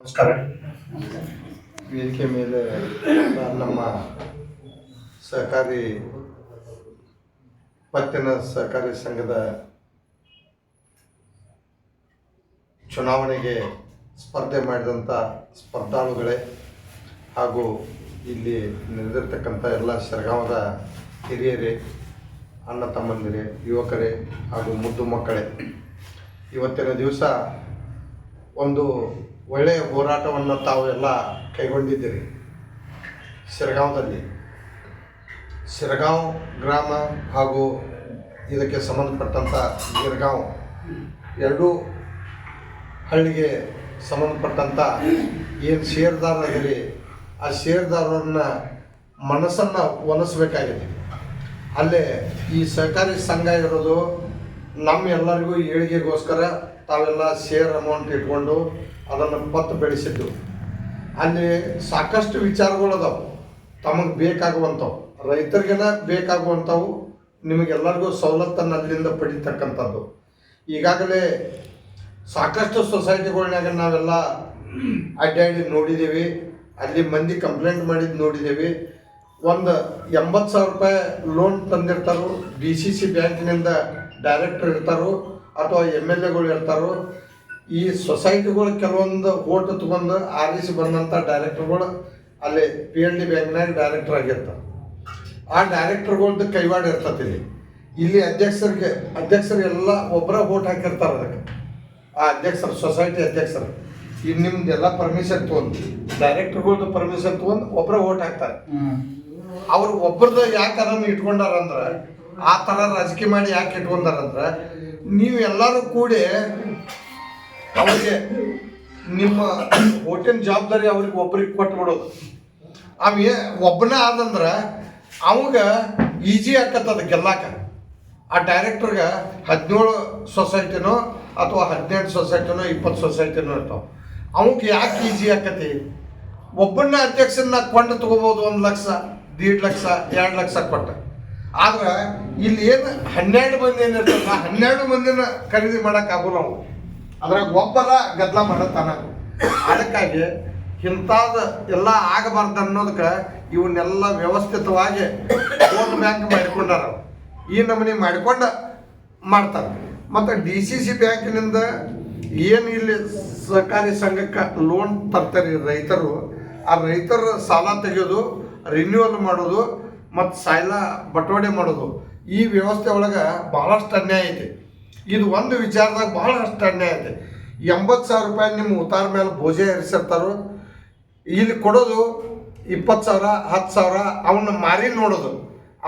ನಮಸ್ಕಾರ. ವೇದಿಕೆ ಮೇಲೆ ನಮ್ಮ ಸಹಕಾರಿ ಪತ್ತಿನ ಸಹಕಾರಿ ಸಂಘದ ಚುನಾವಣೆಗೆ ಸ್ಪರ್ಧೆ ಮಾಡಿದಂಥ ಸ್ಪರ್ಧಾಳುಗಳೇ ಹಾಗೂ ಇಲ್ಲಿ ನೆರೆದಿರ್ತಕ್ಕಂಥ ಎಲ್ಲ ಸರ್ಗಾಮದ ಹಿರಿಯರೇ, ಅಣ್ಣ ತಮ್ಮಂದಿರೇ, ಯುವಕರೇ ಹಾಗೂ ಮುದ್ದು ಮಕ್ಕಳೇ. ಇವತ್ತಿನ ದಿವಸ ಒಂದು ಒಳ್ಳೆಯ ಹೋರಾಟವನ್ನು ತಾವು ಎಲ್ಲ ಕೈಗೊಂಡಿದ್ದೀರಿ. ಶಿರಗಾಂವದಲ್ಲಿ ಶಿರಗಾಂವ್ ಗ್ರಾಮ ಹಾಗೂ ಇದಕ್ಕೆ ಸಂಬಂಧಪಟ್ಟಂಥ ಗಿರ್ಗಾಂವ್ ಎರಡೂ ಹಳ್ಳಿಗೆ ಸಂಬಂಧಪಟ್ಟಂಥ ಏನು ಷೇರ್ದಾರರಿದ್ದೀರಿ, ಆ ಷೇರ್ದಾರರನ್ನ ಮನಸ್ಸನ್ನು ಒಲಿಸ್ಬೇಕಾಗಿದೆ. ಅಲ್ಲೇ ಈ ಸಹಕಾರಿ ಸಂಘ ಇರೋದು ನಮ್ಮ ಎಲ್ಲರಿಗೂ ಏಳಿಗೆಗೋಸ್ಕರ ತಾವೆಲ್ಲ ಶೇರ್ ಅಮೌಂಟ್ ಇಟ್ಕೊಂಡು ಅದನ್ನು ಪತ್ತು ಬೆಳೆಸಿದ್ದು. ಅಲ್ಲಿ ಸಾಕಷ್ಟು ವಿಚಾರಗಳು ಅದಾವೆ. ತಮಗೆ ಬೇಕಾಗುವಂಥವು ರೈತರಿಗೆಲ್ಲ ಬೇಕಾಗುವಂಥವು ನಿಮಗೆಲ್ಲರಿಗೂ ಸವಲತ್ತನ್ನು ಅಲ್ಲಿಂದ ಪಡೀತಕ್ಕಂಥದ್ದು. ಈಗಾಗಲೇ ಸಾಕಷ್ಟು ಸೊಸೈಟಿಗಳ್ನಾಗ ನಾವೆಲ್ಲ ಅಡ್ಡಾಡಿ ನೋಡಿದ್ದೀವಿ ಅಲ್ಲಿ ಮಂದಿ ಕಂಪ್ಲೇಂಟ್ ಮಾಡಿದ್ದು ನೋಡಿದ್ದೀವಿ ಒಂದು ಎಂಬತ್ತು ಸಾವಿರ ರೂಪಾಯಿ ಲೋನ್ ತಂದಿರ್ತಾರೋ. ಡಿ ಸಿ ಸಿ ಬ್ಯಾಂಕಿನಿಂದ ಡೈರೆಕ್ಟರ್ ಇರ್ತಾರೋ. ಅಥವಾ ಎಂ ಎಲ್ ಎಗಳು ಇರ್ತಾರೋ. ಈ ಸೊಸೈಟಿಗಳು ಕೆಲವೊಂದು ಓಟ್ ತಗೊಂಡು ಆರಿಸಿ ಬಂದಂಥ ಡೈರೆಕ್ಟರ್ಗಳು ಅಲ್ಲಿ ಪಿ ಎಲ್ ಡಿ ಬ್ಯಾಂಕ್ನಾಗ ಡೈರೆಕ್ಟರ್ ಆಗಿರ್ತಾರೆ. ಆ ಡೈರೆಕ್ಟರ್ಗಳ್ದು ಕೈವಾಡ ಇರ್ತದೆ ಇಲ್ಲಿ. ಇಲ್ಲಿ ಅಧ್ಯಕ್ಷರಿಗೆ ಅಧ್ಯಕ್ಷರು ಎಲ್ಲ ಒಬ್ಬರ ಓಟ್ ಹಾಕಿರ್ತಾರೆ ಅದಕ್ಕೆ. ಆ ಅಧ್ಯಕ್ಷರು ಸೊಸೈಟಿ ಅಧ್ಯಕ್ಷರು. ಈಗ ನಿಮ್ದೆಲ್ಲ ಪರ್ಮಿಷನ್ ತೊಗೊಂಡು ಡೈರೆಕ್ಟರ್ಗಳ್ದು ಪರ್ಮಿಷನ್ ತೊಗೊಂಡು ಒಬ್ಬರ ಓಟ್ ಹಾಕ್ತಾರೆ. ಅವ್ರು ಒಬ್ಬರದ್ದು ಯಾಕೆ ಅದನ್ನು ಇಟ್ಕೊಂಡಾರಂದ್ರೆ ಆ ಥರ ರಾಜಕೀಯ ಮಾಡಿ ಯಾಕೆ ಇಟ್ಕೊಂಡಾರಂದ್ರೆ ನೀವು ಎಲ್ಲರೂ ಕೂಡಿ ಅವ್ರಿಗೆ ನಿಮ್ಮ ಹೋಟೆಲ್ ಜವಾಬ್ದಾರಿ ಅವ್ರಿಗೆ ಒಬ್ರಿಗೆ ಕೊಟ್ಬಿಡೋದು ಅವ ಒಬ್ಬನೇ ಆದಂದ್ರೆ ಅವಾಗ ಈಜಿ ಆಕತ್ತದ ಗೆಲ್ಲಾಕ. ಆ ಡೈರೆಕ್ಟರ್ಗೆ ಹದಿನೇಳು ಸೊಸೈಟಿನೋ ಅಥವಾ ಹದಿನೆಂಟು ಸೊಸೈಟಿನೋ ಇಪ್ಪತ್ತು ಸೊಸೈಟಿನೋ ಇರ್ತಾವೆ. ಅವಕ್ಕೆ ಯಾಕೆ ಈಜಿ ಆಕತಿ? ಒಬ್ಬನ ಅಧ್ಯಕ್ಷನ ಕೊಂಡು ತಗೋಬೋದು ಒಂದು ಲಕ್ಷ, ದೀಡ್ ಲಕ್ಷ, ಎರಡು ಲಕ್ಷ ಕೊಟ್ಟ. ಆದ್ರೆ ಇಲ್ಲಿ ಏನು ಹನ್ನೆರಡು ಮಂದಿ ಏನಿರ್ತಾರ ಹನ್ನೆರಡು ಮಂದಿನ ಖರೀದಿ ಮಾಡೋಕ್ಕಾಗಲ್ಲ ನಾವು ಅದ್ರಾಗ ಒಬ್ಬರ ಗದ್ದಲ ಮಾಡತ್ತಾನ ಅದಕ್ಕಾಗಿ ಇಂಥಾದ ಎಲ್ಲ ಆಗಬಾರ್ದು ಅನ್ನೋದಕ್ಕೆ ಇವನ್ನೆಲ್ಲ ವ್ಯವಸ್ಥಿತವಾಗಿ ವೋಟ್ ಬ್ಯಾಂಕ್ ಮಾಡಿಕೊಂಡಾರ ಈ ನಮೂನಿ ಮಾಡಿಕೊಂಡು ಮಾಡ್ತಾರೆ. ಮತ್ತು ಡಿ ಸಿ ಸಿ ಬ್ಯಾಂಕಿನಿಂದ ಏನು ಇಲ್ಲಿ ಸಹಕಾರಿ ಸಂಘಕ್ಕೆ ಲೋನ್ ತರ್ತಾರೆ ರೈತರು, ಆ ರೈತರ ಸಾಲ ತೆಗೆಯೋದು ರಿನ್ಯೂವಲ್ ಮಾಡೋದು ಮತ್ತು ಸಾಲ ಬಟವಾಡೆ ಮಾಡೋದು. ಈ ವ್ಯವಸ್ಥೆ ಒಳಗೆ ಭಾಳಷ್ಟು ಅನ್ಯಾಯ ಐತಿ. ಇದು ಒಂದು ವಿಚಾರದಾಗ ಭಾಳಷ್ಟು ಅನ್ಯಾಯ ಇದೆ ಎಂಬತ್ತು ಸಾವಿರ ರೂಪಾಯಿ ನಿಮ್ಮ ಉತ್ತಾರ ಮೇಲೆ ಭೋಜೆ ಇರಿಸಿರ್ತಾರೋ ಇಲ್ಲಿ ಕೊಡೋದು ಇಪ್ಪತ್ತು ಸಾವಿರ, ಹತ್ತು ಸಾವಿರ ಅವನ್ನ ಮಾರಿ ನೋಡೋದು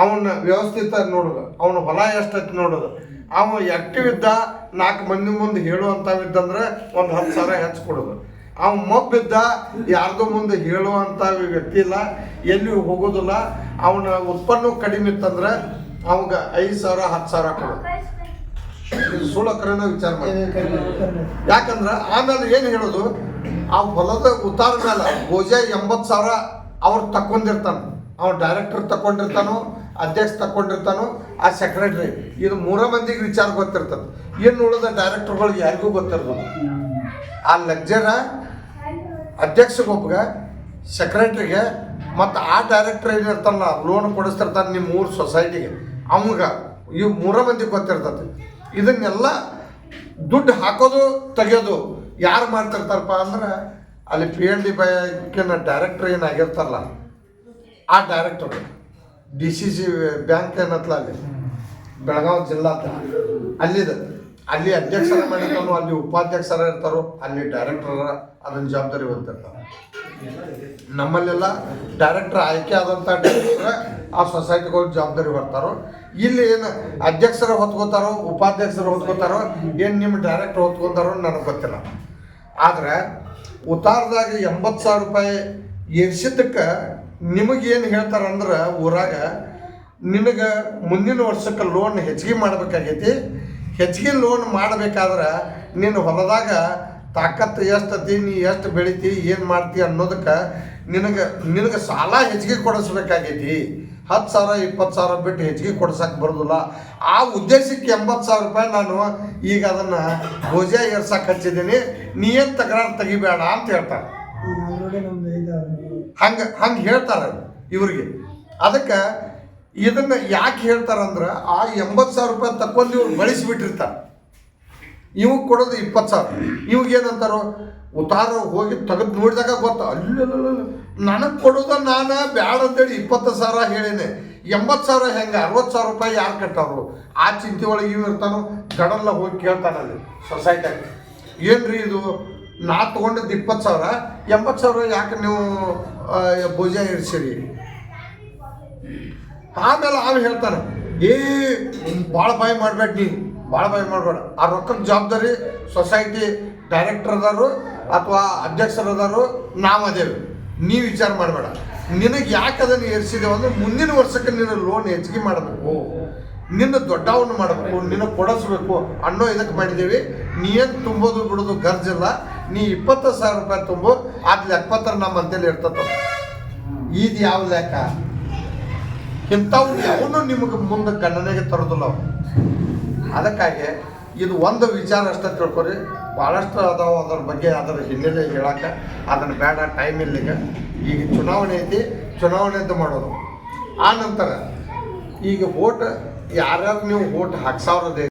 ಅವನ್ನ ವ್ಯವಸ್ಥಿತ ನೋಡೋದು, ಅವನ ಹೊಲ ಎಷ್ಟೈತಿ ನೋಡೋದು. ಅವ ಆಕ್ಟಿವ್ ಇದ್ದ ನಾಲ್ಕು ಮಂದಿ ಮುಂದೆ ಹೇಳುವಂಥವಿದ್ದಂದ್ರೆ ಒಂದು ಹತ್ತು ಸಾವಿರ ಹೆಚ್ಚು ಕೊಡೋದು. ಅವ ಮಬ್ಬಿದ್ದ ಯಾರ್ದೋ ಮುಂದೆ ಹೇಳುವಂಥ ವ್ಯಕ್ತಿ ಇಲ್ಲ ಎಲ್ಲಿ ಹೋಗೋದಿಲ್ಲ, ಅವನ ಉತ್ಪನ್ನ ಕಡಿಮೆ ಇತ್ತಂದ್ರೆ ಅವಾಗ ಐದು ಸಾವಿರ, ಹತ್ತು ಸಾವಿರ ಕೊಡೋದು. ಇದು ಸುಳ್ಳಕರನ ವಿಚಾರ ಮಾಡಿ. ಯಾಕಂದ್ರೆ ಆಮೇಲೆ ಏನು ಹೇಳೋದು? ಆ ಹೊಲದ ಉತ್ತಾರ ಮೇಲೆ ಭೋಜ ಎಂಬತ್ತು ಸಾವಿರ ಅವ್ರು ತಕ್ಕೊಂಡಿರ್ತಾನ. ಅವ್ನು ಡೈರೆಕ್ಟರ್ ತಕೊಂಡಿರ್ತಾನೋ ಅಧ್ಯಕ್ಷ ತಕೊಂಡಿರ್ತಾನೋ ಆ ಸೆಕ್ರೆಟರಿ ಇದು ಮೂರ ಮಂದಿಗೆ ವಿಚಾರ ಗೊತ್ತಿರ್ತದೆ. ಇನ್ನು ಉಳಿದ ಡೈರೆಕ್ಟರ್ಗಳಿಗೆ ಯಾರಿಗೂ ಗೊತ್ತಿರ್ತದೆ ಆ ಲಗ್ಜರ ಅಧ್ಯಕ್ಷಗೊಬ್ಬಗ ಸೆಕ್ರೆಟ್ರಿಗೆ ಮತ್ತು ಆ ಡೈರೆಕ್ಟರ್ ಏನಿರ್ತಾನಲ್ಲ ಲೋನ್ ಕೊಡಿಸ್ತಿರ್ತಾನೆ ನಿಮ್ಮ ಮೂರು ಸೊಸೈಟಿಗೆ ಅವಂಗ ಇವು ಮೂರ ಮಂದಿಗೆ ಗೊತ್ತಿರ್ತದೆ. ಇದನ್ನೆಲ್ಲ ದುಡ್ಡು ಹಾಕೋದು, ತೆಗೆಯೋದು ಯಾರು ಮಾಡ್ತಿರ್ತಾರಪ್ಪ ಅಂದ್ರೆ ಅಲ್ಲಿ ಪಿ ಎಲ್ ಡಿ ಬ್ಯಾಂಕಿನ ಡೈರೆಕ್ಟರ್ ಏನಾಗಿರ್ತಾರಲ್ಲ, ಆ director D C C bank ಏನತ್ಲ ಅಲ್ಲಿ? ಬೆಳಗಾವಿ ಜಿಲ್ಲಾ ಅಲ್ಲಿದೆ. ಅಲ್ಲಿ ಅಧ್ಯಕ್ಷರ ಮಾಡಿರ್ತಾರೋ, ಅಲ್ಲಿ ಉಪಾಧ್ಯಕ್ಷರ ಇರ್ತಾರೋ, ಅಲ್ಲಿ ಡೈರೆಕ್ಟರ್ ಅದನ್ನ ಜವಾಬ್ದಾರಿ ಹೊಂದಿರ್ತಾರೆ. ನಮ್ಮಲ್ಲೆಲ್ಲ ಡೈರೆಕ್ಟರ್ ಆಯ್ಕೆ ಆದಂಥ ಡೈರೆಕ್ಟರ್ ಆ ಸೊಸೈಟಿಗಳು ಜವಾಬ್ದಾರಿ ಬರ್ತಾರೋ ಇಲ್ಲಿ ಏನು ಅಧ್ಯಕ್ಷರ ಹೊತ್ಕೋತಾರೋ, ಉಪಾಧ್ಯಕ್ಷರು ಹೊತ್ಕೋತಾರೋ, ಏನು ನಿಮ್ಮ ಡೈರೆಕ್ಟರ್ ಹೊತ್ಕೊತಾರೋ ನನಗೆ ಗೊತ್ತಿಲ್ಲ. ಆದರೆ ಉತ್ತಾರದಾಗ ಎಂಬತ್ತು ಸಾವಿರ ರೂಪಾಯಿ ಏರ್ಸಿದ್ದಕ್ಕೆ ನಿಮಗೇನು ಹೇಳ್ತಾರಂದ್ರೆ ಊರಾಗ ನಿನಗೆ ಮುಂದಿನ ವರ್ಷಕ್ಕೆ ಲೋನ್ ಹೆಚ್ಚಿಗೆ ಮಾಡಬೇಕಾಗೈತಿ. ಹೆಚ್ಚಿಗೆ ಲೋನ್ ಮಾಡಬೇಕಾದ್ರೆ ನೀನು ಹೊಲದಾಗ ತಾಕತ್ತು ಎಷ್ಟತಿ ನೀ ಎಷ್ಟು ಬೆಳಿತಿ, ಏನು ಮಾಡ್ತಿ ಅನ್ನೋದಕ್ಕೆ ನಿನಗೆ ನಿನಗೆ ಸಾಲ ಹೆಚ್ಚಿಗೆ ಕೊಡಿಸ್ಬೇಕಾಗೈತಿ. ಹತ್ತು ಸಾವಿರ, ಇಪ್ಪತ್ತು ಸಾವಿರ ಬಿಟ್ಟು ಹೆಚ್ಚಿಗೆ ಕೊಡ್ಸಕ್ಕೆ ಬರೋದಿಲ್ಲ. ಆ ಉದ್ದೇಶಕ್ಕೆ ಎಂಬತ್ತು ಸಾವಿರ ರೂಪಾಯಿ ನಾನು ಈಗ ಅದನ್ನು ಭೋಜ ಏರ್ಸಕ್ಕೆ ಹಚ್ಚಿದ್ದೀನಿ. ನೀ ಏನು ತಕರಾರು ತೆಗಿಬೇಡ ಅಂತ ಹೇಳ್ತಾರೆ. ಹಂಗೆ ಹಂಗೆ ಹೇಳ್ತಾರೆ ಇವ್ರಿಗೆ. ಅದಕ್ಕೆ ಇದನ್ನು ಯಾಕೆ ಹೇಳ್ತಾರಂದ್ರೆ ಆ ಎಂಬತ್ತು ಸಾವಿರ ರೂಪಾಯಿ ತಕ್ಕೊಂಡು ಇವ್ರು ಬಳಸಿಬಿಟ್ಟಿರ್ತಾರೆ. ಇವ್ ಕೊಡೋದು ಇಪ್ಪತ್ತು ಸಾವಿರ. ಇವಾಗ ಏನಂತಾರೋ, ಉತ್ತಾರ ಹೋಗಿ ತೆಗೆದು ನೋಡಿದಾಗ ಗೊತ್ತು? ಅಲ್ಲ ನನಗೆ ಕೊಡೋದು ನಾನು, ಬ್ಯಾಡ ಅಂತೇಳಿ ಇಪ್ಪತ್ತು ಸಾವಿರ ಹೇಳಿದೆ ಎಂಬತ್ತು ಸಾವಿರ ಹೆಂಗೆ? ಅರವತ್ತು ಸಾವಿರ ರೂಪಾಯಿ ಯಾರು ಕಟ್ಟವ್ರು? ಆ ಚಿಂತೆ ಒಳಗೆ ಇವ್ ಇರ್ತಾನೋ? ಗಡಲ್ಲ ಹೋಗಿ ಕೇಳ್ತಾನಲ್ಲಿ ಸೊಸೈಟಿಯಾಗ ರೀ ಇದು? ನಾ ತೊಗೊಂಡಿದ್ದು ಇಪ್ಪತ್ತು ಸಾವಿರ. ಎಂಬತ್ತು ಸಾವಿರ ಯಾಕೆ ನೀವು ಭೋಜ ಇರಿಸಿರಿ ಆಮೇಲೆ ಆಮೇಲೆ ಹೇಳ್ತಾನೆ, ಏ ಭಾಳ ಬಾಯಿ ಮಾಡಬೇಡಿ ಭಾಳ ಭಯ ಮಾಡಬೇಡ. ಆ ರೊಕ್ಕದ ಜವಾಬ್ದಾರಿ ಸೊಸೈಟಿ ಡೈರೆಕ್ಟರ್ ಅದಾರು ಅಥವಾ ಅಧ್ಯಕ್ಷರು ಅದಾರು, ನಾವು ಅದೇವಿ ನೀ ವಿಚಾರ ಮಾಡಬೇಡ. ನಿನಗೆ ಯಾಕೆ ಅದನ್ನು ಏರಿಸಿದೇವು ಅಂದ್ರೆ ಮುಂದಿನ ವರ್ಷಕ್ಕೆ ನಿನ್ನ ಲೋನ್ ಹೆಚ್ಚಿಗೆ ಮಾಡಬೇಕು. ನಿನ್ನ ದೊಡ್ಡವನ್ನು ಮಾಡಬೇಕು, ನಿನ್ನ ಕೊಡಿಸ್ಬೇಕು ಅನ್ನೋ ಇದಕ್ಕೆ ಮಾಡಿದ್ದೀವಿ. ನೀ ಏನು ತುಂಬೋದು ಬಿಡೋದು ಗರ್ಜಿಲ್ಲ. ನೀ ಇಪ್ಪತ್ತು ಸಾವಿರ ರೂಪಾಯಿ ತುಂಬು ಅದು ಎಪ್ಪತ್ತರ ನಮ್ಮ ಅಂತೇಳಿ ಇರ್ತದ ಇದು ಯಾವ ಲೆಕ್ಕ? ಇಂಥವು ಯಾವನು ನಿಮಗೆ ಮುಂದೆ ಗಣನೆಗೆ ತರೋದಿಲ್ಲ ಅವು ಅದಕ್ಕಾಗಿ ಇದು ಒಂದು ವಿಚಾರ ಅಷ್ಟೇ ತಿಳ್ಕೊರಿ. ಭಾಳಷ್ಟು ಅದಾವ ಅದ್ರ ಬಗ್ಗೆ ಅದರ ಹಿನ್ನೆಲೆ ಹೇಳಕ್ಕೆ ಅದನ್ನು ಬೇಡ ಟೈಮ್ ಇಲ್ಲಿಗ ಈಗ. ಚುನಾವಣೆ ಐತಿ, ಚುನಾವಣೆ ಅಂತ ಮಾಡೋದು. ಆ ನಂತರ ಈಗ ಓಟ್ ಯಾರ್ಯಾರು ನೀವು ಓಟ್ ಹಾಕ್ಸಾವ್ರದೇ